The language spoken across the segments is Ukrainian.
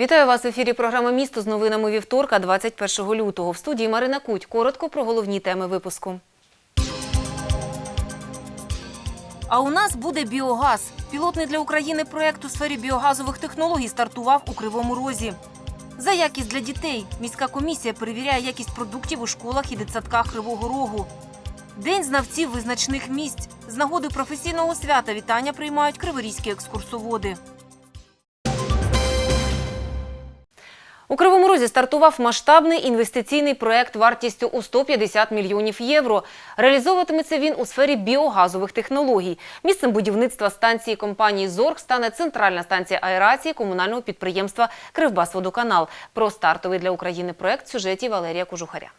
Вітаю вас в ефірі програми Місто з новинами вівторка, 21 лютого. В студії Марина Куть. Коротко про головні теми випуску. А у нас буде біогаз. Пілотний для України проект у сфері біогазових технологій стартував у Кривому Розі. За якість для дітей міська комісія перевіряє якість продуктів у школах і дитсадках Кривого Рогу. День знавців визначних місць. З нагоди професійного свята вітання приймають криворізькі екскурсоводи. Кривому Розі стартував масштабний інвестиційний проект вартістю у 150 мільйонів євро. Реалізовуватиметься він у сфері біогазових технологій. Місцем будівництва станції компанії «Зорг» стане центральна станція аерації комунального підприємства «Кривбасводоканал». Про стартовий для України проект в сюжеті Валерія Кожухаря.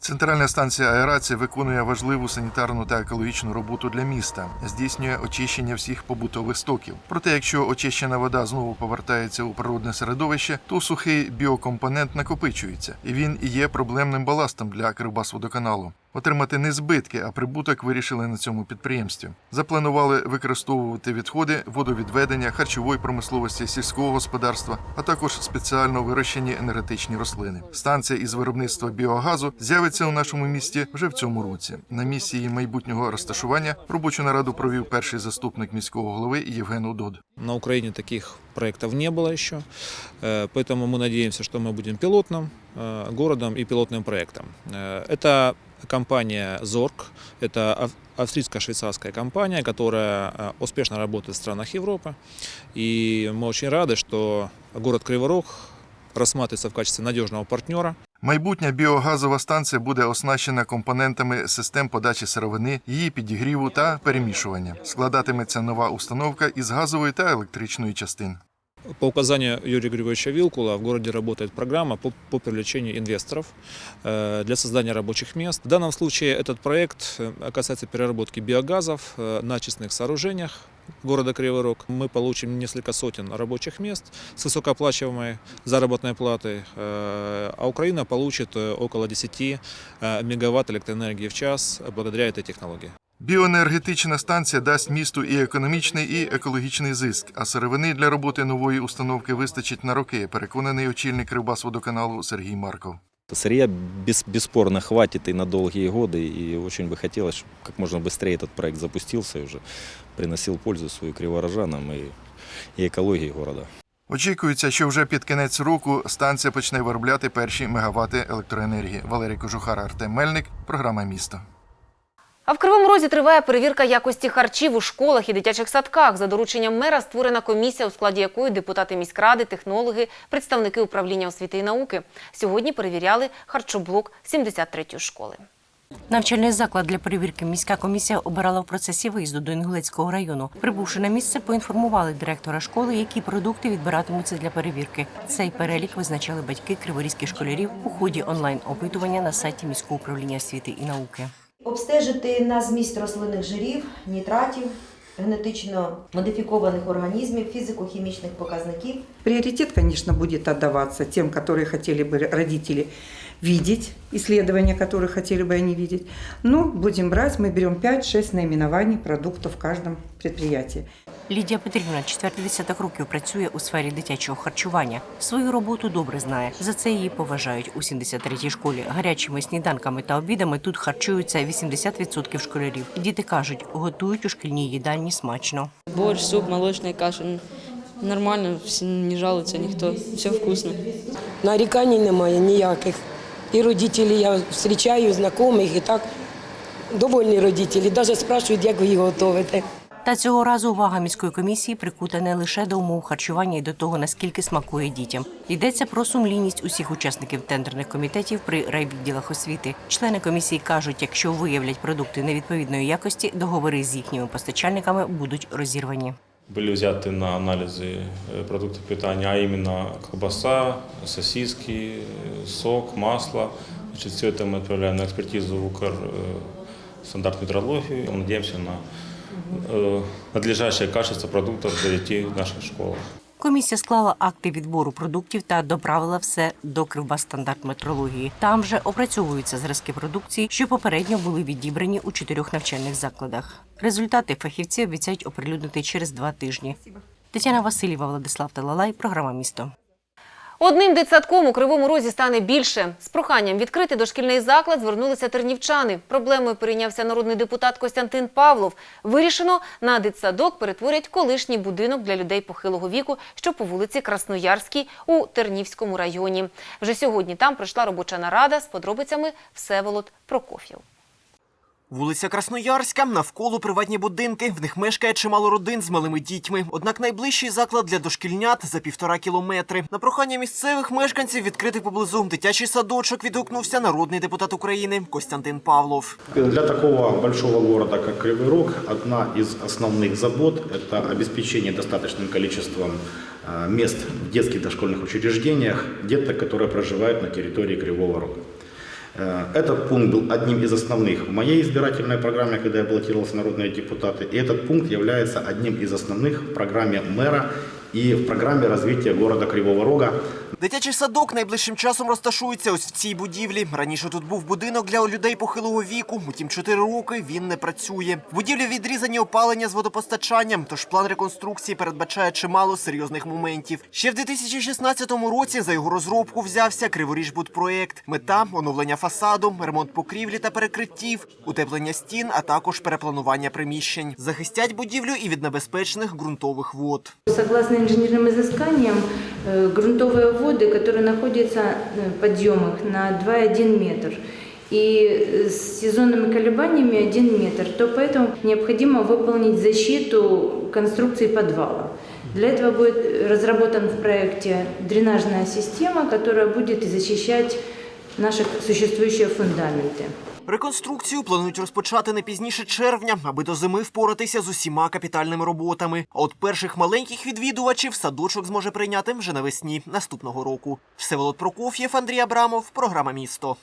Центральна станція аерації виконує важливу санітарну та екологічну роботу для міста, здійснює очищення всіх побутових стоків. Проте, якщо очищена вода знову повертається у природне середовище, то сухий біокомпонент накопичується, і він і є проблемним баластом для Кривбасводоканалу. Отримати не збитки, а прибуток вирішили на цьому підприємстві. Запланували використовувати відходи водовідведення, харчової промисловості, сільського господарства, а також спеціально вирощені енергетичні рослини. Станція із виробництва біогазу з'явиться у нашому місті вже в цьому році. На місці її майбутнього розташування робочу нараду провів перший заступник міського голови Євген Удод. На Украине таких проектов не было еще, э, поэтому мы надеемся, что мы будем пилотным э, городом и пилотным проектом. Э, Это компания Zorg, это ав- австрийско-швейцарская компания, которая э, успешно работает в странах Европы. И мы очень рады, что город Криворог рассматривается в качестве надежного партнера Майбутня біогазова станція буде оснащена компонентами систем подачі сировини, її підігріву та перемішування. Складатиметься нова установка із газової та електричної частин. По указанию Юрия Григорьевича Вилкула в городе работает программа по, по привлечению инвесторов э, для создания рабочих мест. В данном случае этот проект э, касается переработки биогазов э, на очистных сооружениях города Кривой Рог. Мы получим несколько сотен рабочих мест с высокооплачиваемой заработной платой, э, а Украина получит э, около 10 э, мегаватт электроэнергии в час благодаря этой технологии. Біоенергетична станція дасть місту і економічний, і екологічний зиск, а сировини для роботи нової установки вистачить на роки, переконаний очільник Кривбасводоканалу Сергій Марков. Сырья бес- бесспорно хватит и на долгие годы, и очень бы хотелось, чтобы как можно быстрее этот проект запустился и уже приносил пользу свою криворожанам и, и экологии города. Очікується, що вже під кінець року станція почне виробляти перші мегавати електроенергії. Валерій Кожухар, Артем Мельник, програма Місто. А в Кривому Розі триває перевірка якості харчів у школах і дитячих садках. За дорученням мера створена комісія, у складі якої депутати міськради, технологи, представники управління освіти і науки. Сьогодні перевіряли харчоблок 73-ї школи. Навчальний заклад для перевірки міська комісія обирала в процесі виїзду до Інгулецького району. Прибувши на місце, поінформували директора школи, які продукти відбиратимуться для перевірки. Цей перелік визначали батьки криворізьких школярів у ході онлайн-опитування на сайті міського управління освіти і науки. Обстежити на зміст рослинних жирів, нітратів, генетично модифікованих організмів, фізико-хімічних показників, Пріоритет, конечно, будет віддаватися тим, которые хотели б родители видеть, исследования, которые хотели бы они видеть. Но будем брать, мы берем 5-6 наименований продуктов в каждом предприятии. Лідія Петрівна четвертий десяток років працює у сфері дитячого харчування. Свою роботу добре знає. За це її поважають у 73-й школі. Гарячими сніданками та обідами тут харчуються 80% школярів. Діти кажуть, готують у шкільній їдальні смачно. Борщ, суп, молочная каша. ну, Нормально, всі- не жалуется никто. Все вкусно. Нарікань немає ніяких. І родителі я зустрічаю, знайомих, і так довольні родителі. Навіть спрашують, як ви її готуєте. Та цього разу увага міської комісії прикута не лише до умов харчування і до того, наскільки смакує дітям. Йдеться про сумлінність усіх учасників тендерних комітетів при райвідділах освіти. Члени комісії кажуть, якщо виявлять продукти невідповідної якості, договори з їхніми постачальниками будуть розірвані Были взяты на анализы э, продукты питания, а именно колбаса, сосиски, э, сок, масло. Значит, все это мы отправляем на экспертизу в УКР э, стандарт метрологии. Мы надеемся на э, надлежащее качество продуктов для детей в наших школах. Комісія склала акти відбору продуктів та доправила все до Кривбасстандарт метрології. Там же опрацьовуються зразки продукції, що попередньо були відібрані у чотирьох навчальних закладах. Результати фахівці обіцяють оприлюднити через два тижні. Тетяна Васильєва, Владислав Талалай, програма Місто. Одним дитсадком у Кривому Розі стане більше. З проханням відкрити дошкільний заклад звернулися тернівчани. Проблемою перейнявся народний депутат Костянтин Павлов. Вирішено, на дитсадок перетворять колишній будинок для людей похилого віку, що по вулиці Красноярській у Тернівському районі. Вже сьогодні там пройшла робоча нарада з подробицями Всеволод Прокоф'єв. Вулиця Красноярська, навколо приватні будинки. В них мешкає чимало родин з малими дітьми. Однак найближчий заклад для дошкільнят за півтора кілометри. На прохання місцевих мешканців відкрити поблизу дитячий садочок відгукнувся народний депутат України Костянтин Павлов. Для такого большого города, как Кривой Рог, одна из основных забот – это обеспечение достаточным количеством э, мест в детских дошкольных учреждениях деток, которые проживают на территории Кривого Рога. Э, Этот пункт был одним из основных в моей избирательной программе, когда я баллотировался в народные депутаты. И этот пункт является одним из основных в программе мэра и в программе развития города Кривого Рога Дитячий садок найближчим часом розташується ось в цій будівлі. Раніше тут був будинок для людей похилого віку. Утім, чотири роки він не працює. В будівлі відрізані опалення з водопостачанням, тож план реконструкції передбачає чимало серйозних моментів. Ще в 2016 році за його розробку взявся Криворіжбудпроект. Мета оновлення фасаду, ремонт покрівлі та перекриттів, утеплення стін, а також перепланування приміщень. Захистять будівлю і від небезпечних ґрунтових вод. Согласно инженерным изысканиям, э, грунтовые воды, которые находятся э, в подъемах на 2,1 метр, и э, с сезонными колебаниями 1 метр, то поэтому необходимо выполнить защиту конструкции подвала. Для этого будет разработан в проекте дренажная система, которая будет и защищать наши существующие фундаменты. Реконструкцію планують розпочати не пізніше червня, аби до зими впоратися з усіма капітальними роботами. А от перших маленьких відвідувачів садочок зможе прийняти вже навесні наступного року. Всеволод Прокоф'єв, Андрій Абрамов, програма Місто.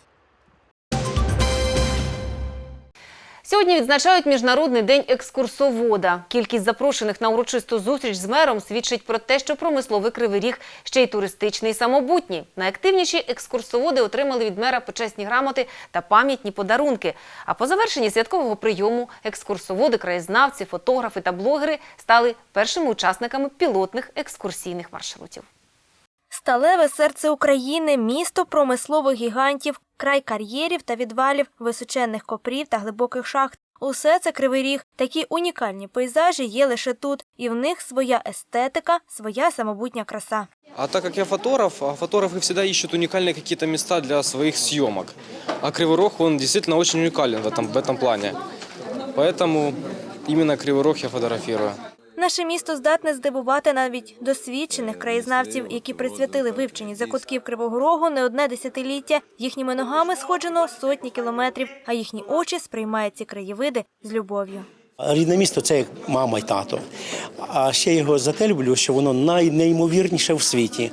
Сьогодні відзначають Міжнародний день екскурсовода. Кількість запрошених на урочисту зустріч з мером свідчить про те, що промисловий кривий ріг ще й туристичний і самобутній. Найактивніші екскурсоводи отримали від мера почесні грамоти та пам'ятні подарунки. А по завершенні святкового прийому екскурсоводи, краєзнавці, фотографи та блогери стали першими учасниками пілотних екскурсійних маршрутів. Сталеве серце України, місто промислових гігантів, край кар'єрів та відвалів, височенних копрів та глибоких шахт. Усе це кривий ріг. Такі унікальні пейзажі є лише тут, і в них своя естетика, своя самобутня краса. А так как я фотограф, а фотографы всегда ищут уникальные какие-то места для своих съемок. А Кривой Рог, он действительно очень уникален в этом, в этом плане. Поэтому именно Кривой Рог я фотографирую. Наше місто здатне здивувати навіть досвідчених краєзнавців, які присвятили вивченні закутків Кривого Рогу не одне десятиліття. Їхніми ногами сходжено сотні кілометрів, а їхні очі сприймають ці краєвиди з любов'ю. Рідне місто це як мама й тато. А ще його за те люблю, що воно найнеймовірніше в світі.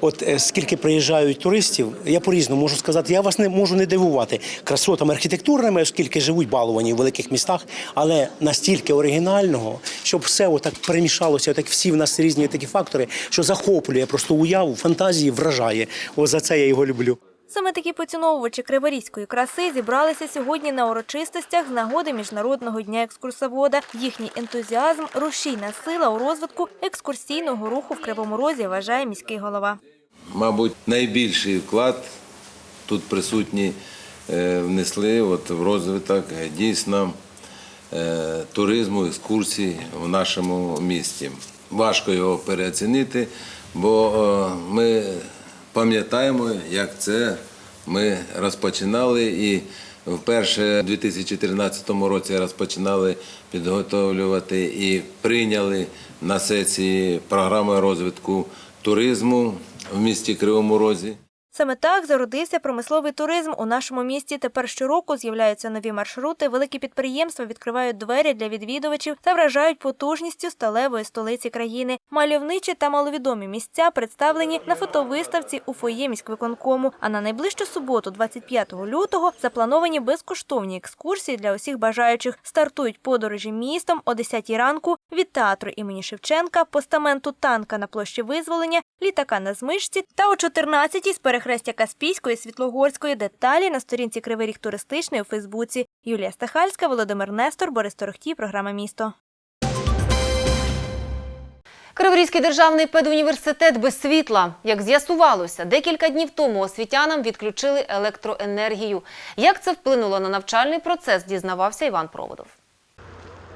От е, скільки приїжджають туристів, я по-різному можу сказати, я вас не можу не дивувати красотами архітектурними, оскільки живуть баловані в великих містах, але настільки оригінального, щоб все отак перемішалося, так всі в нас різні такі фактори, що захоплює просто уяву, фантазії, вражає. Ось за це я його люблю. Саме такі поціновувачі криворізької краси зібралися сьогодні на урочистостях з нагоди Міжнародного дня екскурсовода. Їхній ентузіазм – рушійна сила у розвитку екскурсійного руху в Кривому Розі, вважає міський голова. Мабуть, найбільший вклад тут присутні е, внесли в розвиток е, дійсно е, туризму, екскурсій в нашому місті. Важко його переоцінити, бо ми пам'ятаємо, як це ми розпочинали і вперше у 2013 році розпочинали підготовлювати і прийняли на сесії програми розвитку туризму в місті Кривому Розі. Саме так зародився промисловий туризм у нашому місті. Тепер щороку з'являються нові маршрути, великі підприємства відкривають двері для відвідувачів та вражають потужністю сталевої столиці країни. Мальовничі та маловідомі місця представлені на фотовиставці у фоє міськвиконкому. А на найближчу суботу, 25 лютого, заплановані безкоштовні екскурсії для усіх бажаючих. Стартують подорожі містом о 10 ранку від театру імені Шевченка, постаменту танка на площі Визволення, літака на змишці та о 14 з перехрестя Каспійської, Світлогорської. Деталі на сторінці Кривий Ріг туристичний у Фейсбуці. Юлія Стахальська, Володимир Нестор, Борис Торохтій, програма Місто. Криворізький державний педуніверситет без світла. Як з'ясувалося, декілька днів тому освітянам відключили електроенергію. Як це вплинуло на навчальний процес, дізнавався Іван Проводов.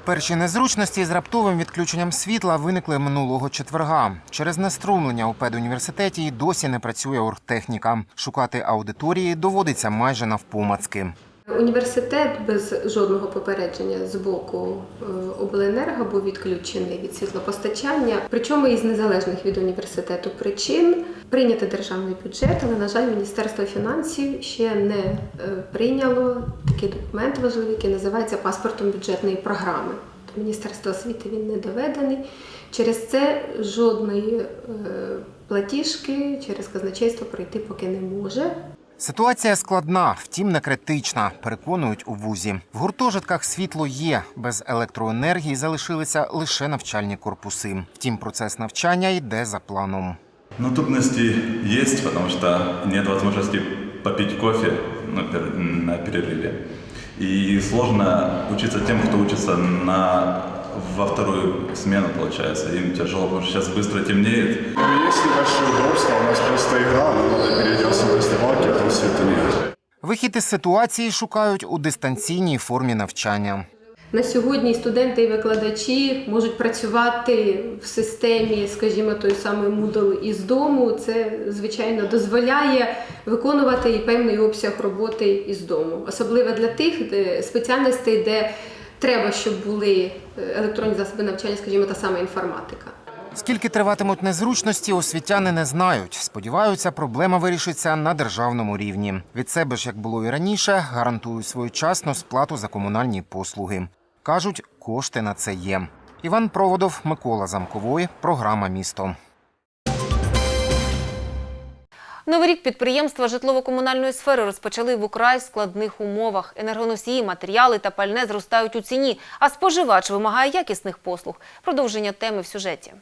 Перші незручності з раптовим відключенням світла виникли минулого четверга. Через неструмлення у педуніверситеті досі не працює оргтехніка. Шукати аудиторії доводиться майже навпомацки. Університет без жодного попередження з боку е, обленерго був відключений від світлопостачання, причому із незалежних від університету причин прийнято державний бюджет, але на жаль, Міністерство фінансів ще не е, прийняло такий документ важливий, який називається паспортом бюджетної програми. До Міністерства освіти він не доведений. Через це жодної е, платіжки через казначейство пройти поки не може. Ситуація складна, втім не критична, переконують у вузі. В гуртожитках світло є. Без електроенергії залишилися лише навчальні корпуси. Втім, процес навчання йде за планом. Ну, трудности есть, потому что нет возможности попить кофе на перерыве. И сложно учиться тем, кто учится на, во вторую смену, получается. Им тяжело, потому что сейчас быстро темнеет. Есть небольшое удобство, у нас просто игра, нам надо переоделся в раздевалке, а там света нет. Вихід із ситуації шукають у дистанційній формі навчання. На сьогодні студенти і викладачі можуть працювати в системі, скажімо, той самий Moodle із дому. Це звичайно дозволяє виконувати і певний обсяг роботи із дому, особливо для тих де, спеціальностей, де треба, щоб були е, електронні засоби навчання, скажімо, та сама інформатика. Скільки триватимуть незручності, освітяни не знають. Сподіваються, проблема вирішиться на державному рівні. Від себе ж, як було і раніше, гарантують своєчасну сплату за комунальні послуги. Кажуть, кошти на це є. Іван Проводов, Микола Замковой, програма Місто. Новий рік підприємства житлово-комунальної сфери розпочали в украй складних умовах. Енергоносії, матеріали та пальне зростають у ціні, а споживач вимагає якісних послуг. Продовження теми в сюжеті.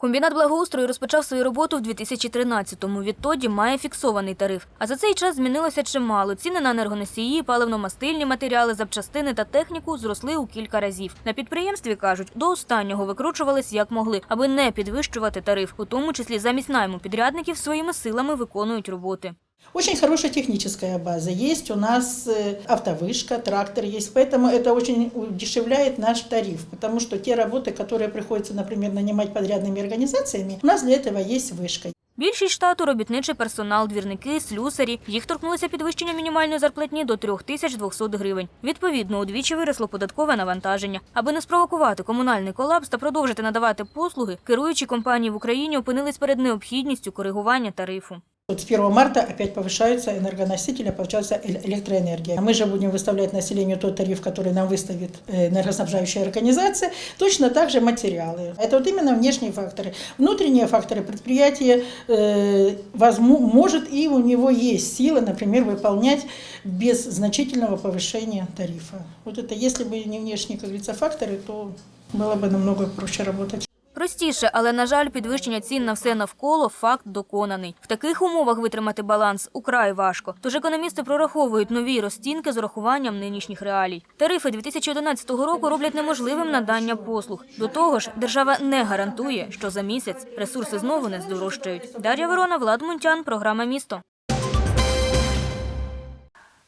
Комбінат благоустрою розпочав свою роботу в 2013-му. Відтоді має фіксований тариф. А за цей час змінилося чимало. Ціни на енергоносії, паливно-мастильні матеріали, запчастини та техніку зросли у кілька разів. На підприємстві кажуть, до останнього викручувались як могли, аби не підвищувати тариф, у тому числі замість найму підрядників своїми силами виконують роботи. Очень хорошая техническая база. Есть у нас э, автовышка, трактор есть, поэтому это очень удешевляет наш тариф, потому что те работы, которые приходится, например, нанимать подрядными организациями, у нас для этого есть вышка. Більшість штату – робітничий персонал, двірники, слюсарі. Їх торкнулося підвищення мінімальної зарплатні до 3200 гривень. Відповідно, удвічі виросло податкове навантаження. Аби не спровокувати комунальний колапс та продовжити надавати послуги, керуючі компанії в Україні опинились перед необхідністю коригування тарифу. Вот с 1 марта опять повышаются энергоносители, повышается эль- электроэнергия. Мы же будем выставлять населению тот тариф, который нам выставит э, энергоснабжающая организация. Точно так же материалы. Это вот именно внешние факторы. Внутренние факторы предприятие э, возму- может и у него есть сила, например, выполнять без значительного повышения тарифа. Вот это если бы не внешние, как говорится, факторы, то было бы намного проще работать. Простіше, але, на жаль, підвищення цін на все навколо – факт доконаний. В таких умовах витримати баланс украй важко. Тож економісти прораховують нові розцінки з урахуванням нинішніх реалій. Тарифи 2011 року роблять неможливим надання послуг. До того ж, держава не гарантує, що за місяць ресурси знову не здорожчають. Дар'я Ворона, Влад Мунтян, програма «Місто».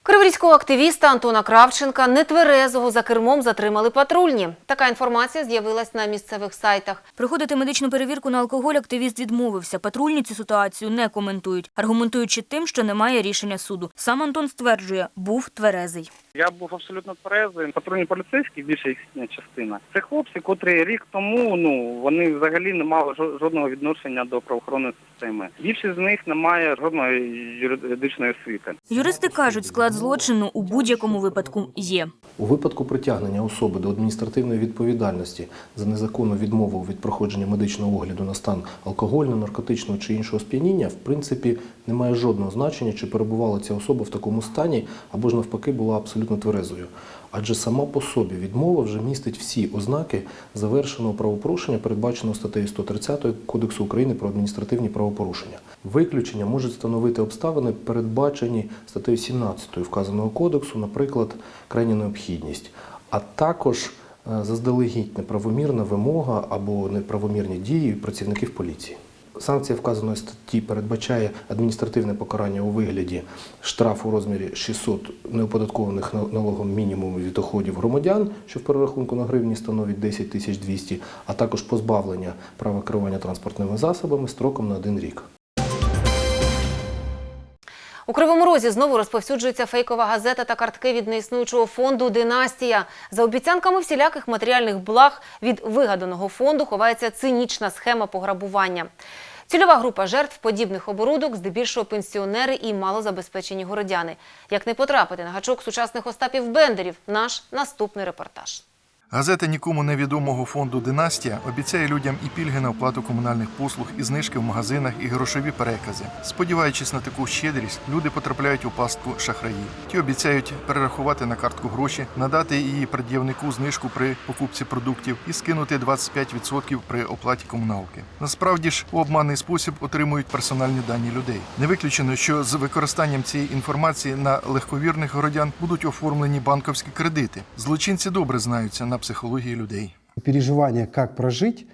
Криворізького активіста Антона Кравченка нетверезого за кермом затримали патрульні. Така інформація з'явилась на місцевих сайтах. Проходити медичну перевірку на алкоголь активіст відмовився. Патрульні цю ситуацію не коментують, аргументуючи тим, що немає рішення суду. Сам Антон стверджує, був тверезий. Я був абсолютно тверезий. Патрульні поліцейські, більша їхня частина. Це хлопці, котрі рік тому ну вони взагалі не мали жодного відношення до правоохоронної системи. Більшість з них не має жодної юридичної освіти. Юристи кажуть, склад злочину у будь-якому випадку є. У випадку притягнення особи до адміністративної відповідальності за незаконну відмову від проходження медичного огляду на стан алкогольного, наркотичного чи іншого сп'яніння, в принципі, не має жодного значення, чи перебувала ця особа в такому стані, або ж навпаки була абсолютно тверезою. Адже сама по собі відмова вже містить всі ознаки завершеного правопорушення, передбаченого статтею 130 Кодексу України про адміністративні правопорушення. Виключення можуть становити обставини, передбачені статтею 17 вказаного кодексу, наприклад, крайня необхідність, а також е, заздалегідь неправомірна вимога або неправомірні дії працівників поліції. Санкція вказаної статті передбачає адміністративне покарання у вигляді штрафу у розмірі 600 неоподаткованих налогом мінімумів від доходів громадян, що в перерахунку на гривні становить 10 тисяч 200, а також позбавлення права керування транспортними засобами строком на один рік. У Кривому Розі знову розповсюджується фейкова газета та картки від неіснуючого фонду Династія. За обіцянками всіляких матеріальних благ від вигаданого фонду ховається цинічна схема пограбування. Цільова група жертв подібних оборудок здебільшого пенсіонери і малозабезпечені городяни. Як не потрапити на гачок сучасних Остапів Бендерів? Наш наступний репортаж. Газета нікому невідомого фонду Династія обіцяє людям і пільги на оплату комунальних послуг, і знижки в магазинах, і грошові перекази. Сподіваючись на таку щедрість, люди потрапляють у пастку шахраїв. Ті обіцяють перерахувати на картку гроші, надати її пред'явнику знижку при покупці продуктів і скинути 25% при оплаті комуналки. Насправді ж у обманний спосіб отримують персональні дані людей. Не виключено, що з використанням цієї інформації на легковірних городян будуть оформлені банковські кредити. Злочинці добре знаються на психології людей. переживания, как прожить,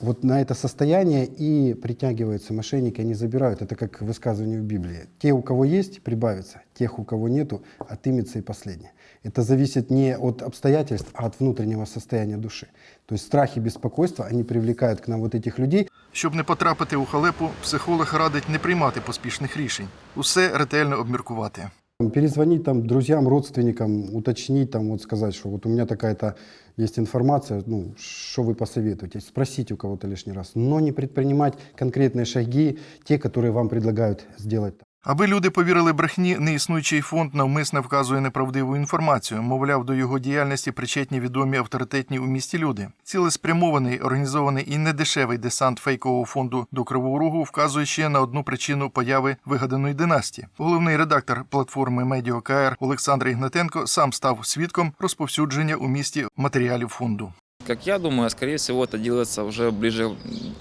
вот на это состояние и притягиваются мошенники, они забирают. Это как высказывание в Библии. Те, у кого есть, прибавится. Тех, у кого нету, отымется и последнее. Это зависит не от обстоятельств, а от внутреннего состояния души. То есть страх и беспокойство, они привлекают к нам вот этих людей. Щоб не потрапити у халепу, психолог радить не приймати поспішних рішень, усе ретельно обміркувати. Перезвонить там друзьям, родственникам, уточнить, там вот сказать, что вот у меня такая-то есть информация, ну, что вы посоветуете, спросить у кого-то лишний раз, но не предпринимать конкретные шаги, те, которые вам предлагают сделать. Аби люди повірили брехні, неіснуючий фонд навмисне вказує неправдиву інформацію. Мовляв, до його діяльності причетні відомі авторитетні у місті люди. Цілеспрямований, організований і недешевий десант фейкового фонду до Кривого Рогу вказує ще на одну причину появи вигаданої династії. Головний редактор платформи Медіо КР Олександр Ігнатенко сам став свідком розповсюдження у місті матеріалів фонду. Как я думаю, скорее всего, это делается ближе,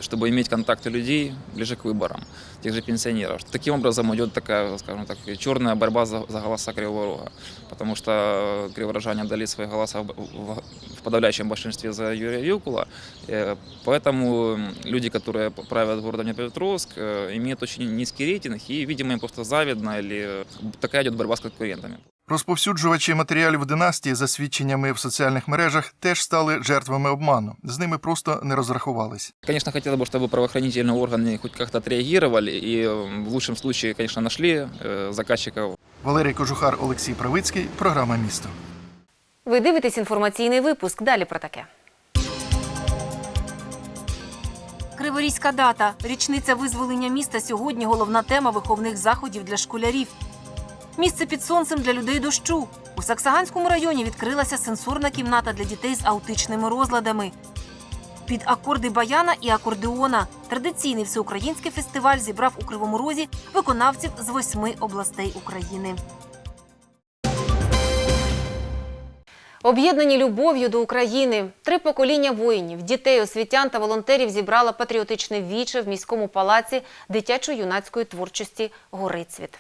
чтобы иметь контакты людей ближе к выборам, тех же пенсионеров. Таким образом идет такая, скажем так, черная борьба за, за голоса Кривого Рога, потому что криворожане дали свои голоса в, в- в подавляющем большинстве за Юрия Вилкула, Э, поэтому люди, которые правят городом Днепропетровск, э, имеют очень низкий рейтинг, и, видимо, им просто завидно, или такая идет борьба с конкурентами. Розповсюджувачі матеріалів династії за свідченнями в соціальних мережах теж стали жертвами обману. З ними просто не розрахувались. Конечно, хотелось бы, чтобы правоохранительные органы хоть как-то отреагировали и э, в лучшем случае, конечно, нашли э, заказчиков. Валерій Кожухар, Олексій Правицький. Програма місто. Ви дивитесь інформаційний випуск. Далі про таке. Криворізька дата. Річниця визволення міста сьогодні головна тема виховних заходів для школярів. Місце під сонцем для людей дощу. У Саксаганському районі відкрилася сенсорна кімната для дітей з аутичними розладами. Під акорди баяна і акордеона традиційний всеукраїнський фестиваль зібрав у Кривому Розі виконавців з восьми областей України. Об'єднані любов'ю до України. Три покоління воїнів, дітей, освітян та волонтерів зібрала патріотичне віче в міському палаці дитячо-юнацької творчості Горицвіт.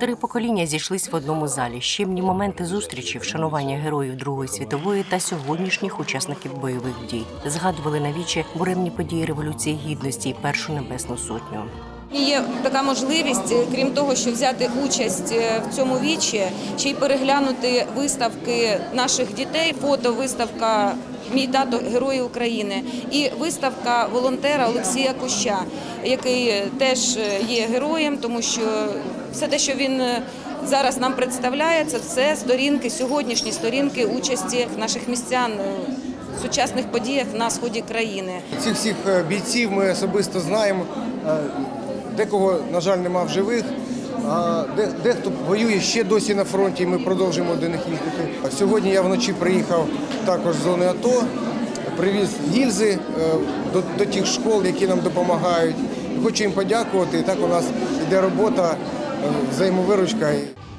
Три покоління зійшлись в одному залі. Щемні моменти зустрічі, вшанування героїв Другої світової та сьогоднішніх учасників бойових дій. Згадували навіче буремні події Революції Гідності і Першу Небесну Сотню. Є така можливість, е, крім того, що взяти участь е, в цьому вічі, ще й переглянути виставки наших дітей, фото, виставка Мій тато Герої України і виставка волонтера Олексія Куща, який е, теж є героєм, тому що все те, що він е, зараз нам представляє, це все сторінки, сьогоднішні сторінки участі наших містян е, в сучасних подіях на сході країни. Цих всіх е, бійців ми особисто знаємо. Декого, на жаль, нема в живих. Дехто воює ще досі на фронті, і ми продовжуємо до них їздити. Сьогодні я вночі приїхав також з зони АТО, привіз гільзи до, до тих школ, які нам допомагають. Хочу їм подякувати. І так у нас йде робота, взаємовиручка.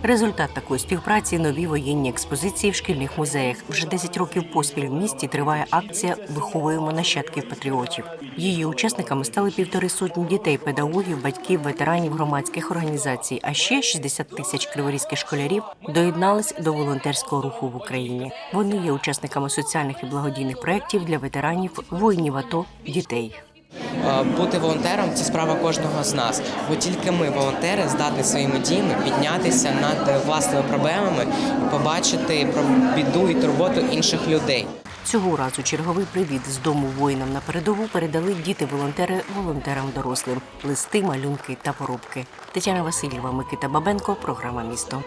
Результат такої співпраці нові воєнні експозиції в шкільних музеях. Вже 10 років поспіль в місті триває акція Виховуємо нащадків патріотів. Її учасниками стали півтори сотні дітей, педагогів, батьків, ветеранів громадських організацій. А ще 60 тисяч криворізьких школярів доєднались до волонтерського руху в Україні. Вони є учасниками соціальних і благодійних проєктів для ветеранів, воїнів АТО, дітей. Е, Бути волонтером це справа кожного з нас, бо тільки ми, волонтери, здатні своїми діями піднятися над е, власними проблемами і побачити про біду і турботу інших людей. Цього разу черговий привіт з дому воїнам на передову передали діти-волонтери волонтерам дорослим, листи, малюнки та поробки. Тетяна Васильєва, Микита Бабенко, програма Місто.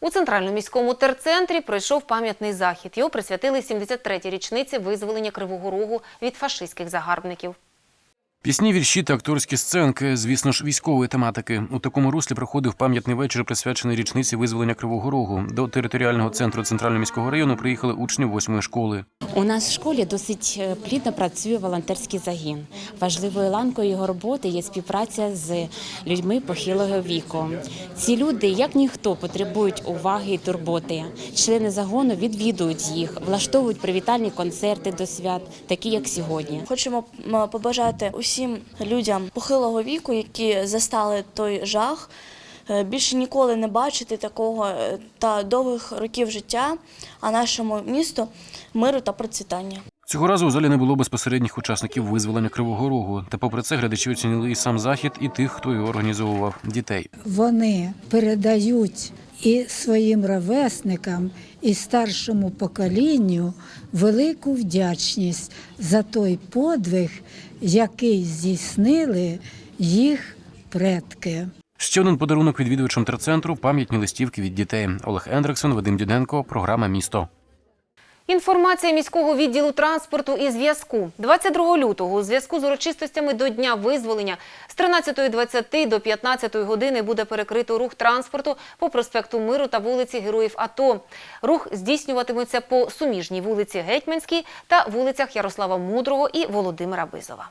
У центральному міському терцентрі пройшов пам'ятний захід. Його присвятили 73-й річниці визволення Кривого Рогу від фашистських загарбників. Пісні, вірші та акторські сценки, звісно ж, військової тематики. У такому руслі проходив пам'ятний вечір, присвячений річниці визволення Кривого Рогу. До територіального центру центрального міського району приїхали учні восьмої школи. У нас в школі досить е, плідно працює волонтерський загін. Важливою ланкою його роботи є співпраця з людьми похилого віку. Ці люди, як ніхто, потребують уваги і турботи. Члени загону відвідують їх, влаштовують привітальні концерти до свят, такі як сьогодні. Хочемо побажати усім людям похилого віку, які застали той жах, е, більше ніколи не бачити такого е, та довгих років життя, а нашому місту миру та процвітання. Цього разу у залі не було безпосередніх учасників визволення Кривого Рогу. Та попри це глядачі оцінили і сам захід, і тих, хто його організовував дітей. Вони передають і своїм ровесникам, і старшому поколінню велику вдячність за той подвиг, який здійснили їх предки. Ще один подарунок відвідувачам терцентру пам'ятні листівки від дітей. Олег Ендрексон, Вадим Діденко, програма Місто. Інформація міського відділу транспорту і зв'язку. 22 лютого у зв'язку з урочистостями до Дня визволення з 13.20 до 15 години буде перекрито рух транспорту по проспекту Миру та вулиці Героїв АТО. Рух здійснюватиметься по суміжній вулиці Гетьманській та вулицях Ярослава Мудрого і Володимира Бизова.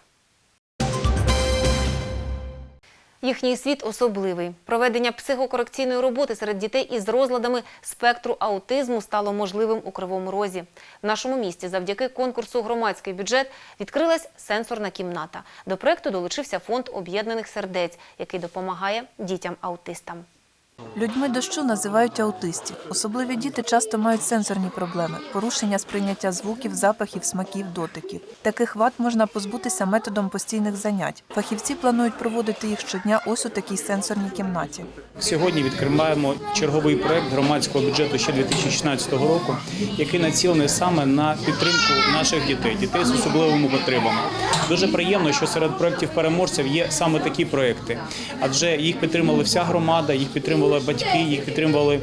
Їхній світ особливий. Проведення психокорекційної роботи серед дітей із розладами спектру аутизму стало можливим у Кривому Розі. В нашому місті завдяки конкурсу «Громадський бюджет» відкрилась сенсорна кімната. До проекту долучився фонд об'єднаних сердець, який допомагає дітям-аутистам. Людьми дощу називають аутистів. Особливі діти часто мають сенсорні проблеми, порушення сприйняття звуків, запахів, смаків, дотиків. Таких вад можна позбутися методом постійних занять. Фахівці планують проводити їх щодня ось у такій сенсорній кімнаті. Сьогодні відкриваємо черговий проект громадського бюджету ще 2016 року, який націлений саме на підтримку наших дітей, дітей з особливими потребами. Дуже приємно, що серед проєктів переможців є саме такі проекти, адже їх підтримала вся громада, їх підтримували батьки, їх підтримували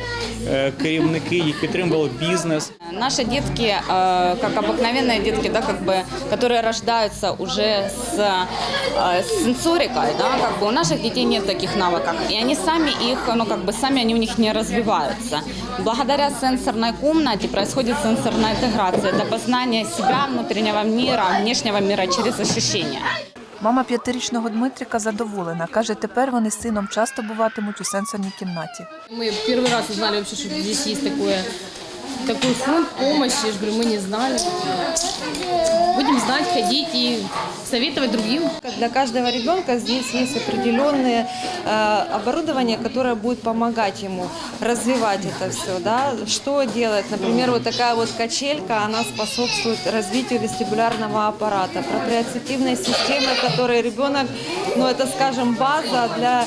е, керівники, їх підтримував бізнес. Наши детки, э, как обыкновенные детки, да, как бы, которые рождаются уже с, э, с сенсорикой, да, как бы у наших детей нет таких навыков, и они сами их, ну как бы сами они у них не развиваются. Благодаря сенсорной комнате происходит сенсорная интеграция, это познание себя, внутреннего мира, внешнего мира через ощущения. Мама п'ятирічного Дмитрика задоволена. Каже, тепер вони з сином часто буватимуть у сенсорній кімнаті. Ми перший раз узнали що тут є такое, такой фонд помощи. Я же говорю, мы не знали. Будем знать, ходить и советовать другим. Для каждого ребенка здесь есть определенное э, оборудование, которое будет помогать ему развивать это все. Да? Что делать? Например, вот такая вот качелька, она способствует развитию вестибулярного аппарата, проприоцептивной системы, которой ребенок, ну это, скажем, база для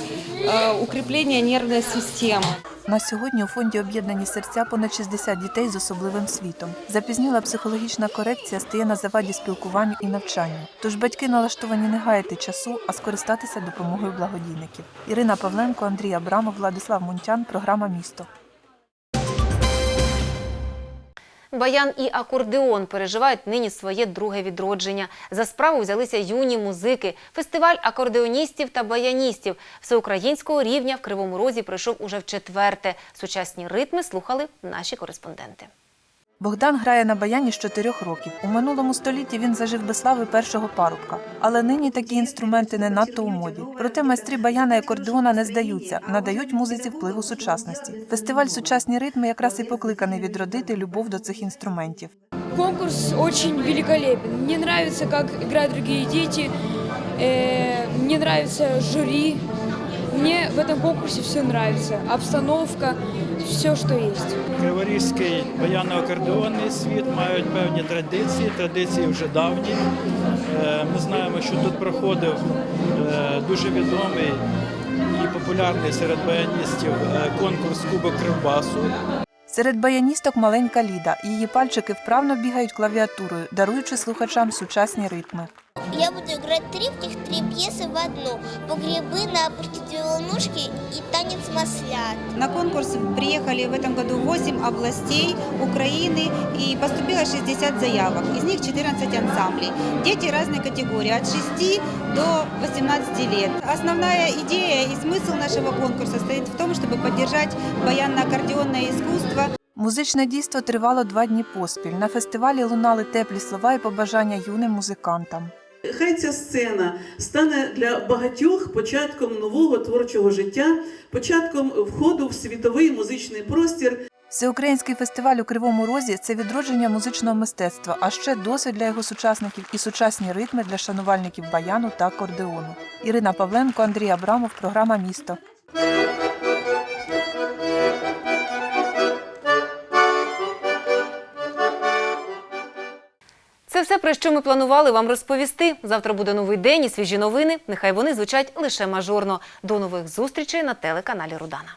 э, нервної системи. На сьогодні у фонді об'єднані серця понад 60 дітей з особливим світом. Запізніла психологічна корекція стає на заваді спілкуванню і навчанню. Тож батьки налаштовані не гаяти часу, а скористатися допомогою благодійників. Ірина Павленко, Андрій Абрамов, Владислав Мунтян. Програма Місто. Баян і акордеон переживають нині своє друге відродження. За справу взялися юні музики. Фестиваль акордеоністів та баяністів всеукраїнського рівня в Кривому Розі пройшов уже в четверте. Сучасні ритми слухали наші кореспонденти. Богдан грає на баяні з чотирьох років. У минулому столітті він зажив без слави першого парубка. Але нині такі інструменти не надто у моді. Проте майстрі баяна і акордеона не здаються, надають музиці впливу сучасності. Фестиваль сучасні ритми якраз і покликаний відродити любов до цих інструментів. Конкурс очень великолепен. Мне нравится, как играют другие дети. Э, Мне нравится жюри. Мне в этом конкурсе все нравится. Обстановка, все, что есть. Криворізький баяно-акордеонний світ мають певні традиції, традиції вже давні. Е, Ми знаємо, що тут проходив е, дуже відомий і популярний серед баяністів е, конкурс Кубок Кривбасу. Серед баяністок маленька Ліда. Її пальчики вправно бігають клавіатурою, даруючи слухачам сучасні ритми. Я буду играть триптих, три пьесы в одну. Погребы на противолножке и танец маслят. На конкурс приехали в этом году 8 областей Украины и поступило 60 заявок. Из них 14 ансамблей. Дети разной категории, от 6 до 18 лет. Основная идея и смысл нашего конкурса состоит в том, чтобы поддержать баянно-аккордеонное искусство. Музичне дійство тривало два дні поспіль. На фестивалі лунали теплі слова і побажання юним музикантам. Хай ця сцена стане для багатьох початком нового творчого життя, початком входу в світовий музичний простір. Всеукраїнський фестиваль у Кривому Розі це відродження музичного мистецтва, а ще досвід для його сучасників і сучасні ритми для шанувальників баяну та акордеону. Ірина Павленко, Андрій Абрамов, програма Місто. Це все про що ми планували вам розповісти. Завтра буде новий день і свіжі новини. Нехай вони звучать лише мажорно. До нових зустрічей на телеканалі Рудана.